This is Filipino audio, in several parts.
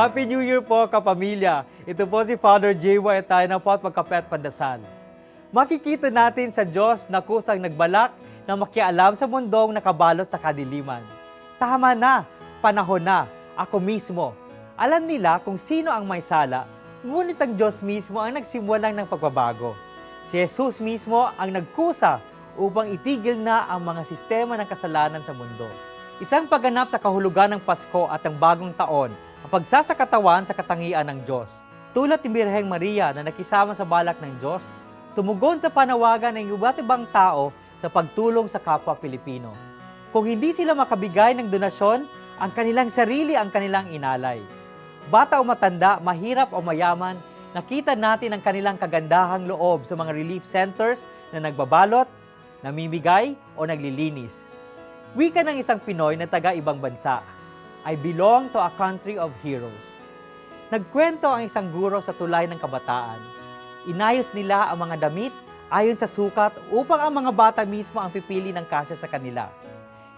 Happy New Year po, kapamilya. Ito po si Father JY at tayo na po at magkape at pandasal. Makikita natin sa Diyos na kusang nagbalak na makialam sa mundong nakabalot sa kadiliman. Tama na, panahon na, ako mismo. Alam nila kung sino ang may sala, ngunit ang Diyos mismo ang nagsimulang ng pagbabago. Si Jesus mismo ang nagkusa upang itigil na ang mga sistema ng kasalanan sa mundo. Isang pagganap sa kahulugan ng Pasko at ang bagong taon, ang pagsasakatawan sa katangian ng Diyos. Tulad ni Birheng Maria na nakisama sa balak ng Diyos, tumugon sa panawagan ng iba't ibang tao sa pagtulong sa kapwa Pilipino. Kung hindi sila makabigay ng donasyon, ang kanilang sarili ang kanilang inalay. Bata o matanda, mahirap o mayaman, nakita natin ang kanilang kagandahang loob sa mga relief centers na nagbabalot, namimigay o naglilinis. Wika ng isang Pinoy na taga ibang bansa, I belong to a country of heroes. Nagkwento ang isang guro sa tulay ng kabataan. Inayos nila ang mga damit ayon sa sukat upang ang mga bata mismo ang pipili ng kasya sa kanila.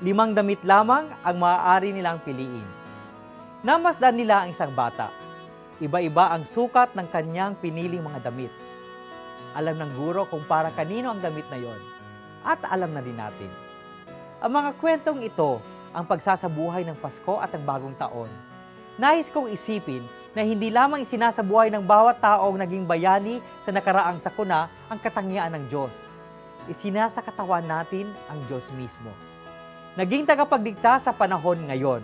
Limang damit lamang ang maaari nilang piliin. Namasdan nila ang isang bata. Iba-iba ang sukat ng kanyang piniling mga damit. Alam ng guro kung para kanino ang damit na yon. At alam na din natin. Ang mga kwentong ito ang pagsasabuhay ng Pasko at ang bagong taon. Nais kong isipin na hindi lamang isinasabuhay ng bawat taong naging bayani sa nakaraang sakuna ang katangian ng Diyos. Isinasakatawan natin ang Diyos mismo. Naging tagapagdigta sa panahon ngayon.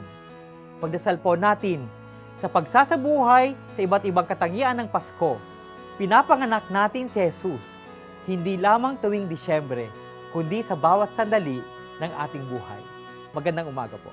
Pagdasal po natin sa pagsasabuhay sa iba't ibang katangian ng Pasko. Pinapanganak natin si Jesus, hindi lamang tuwing Disyembre, kundi sa bawat sandali ng ating buhay. Magandang umaga po.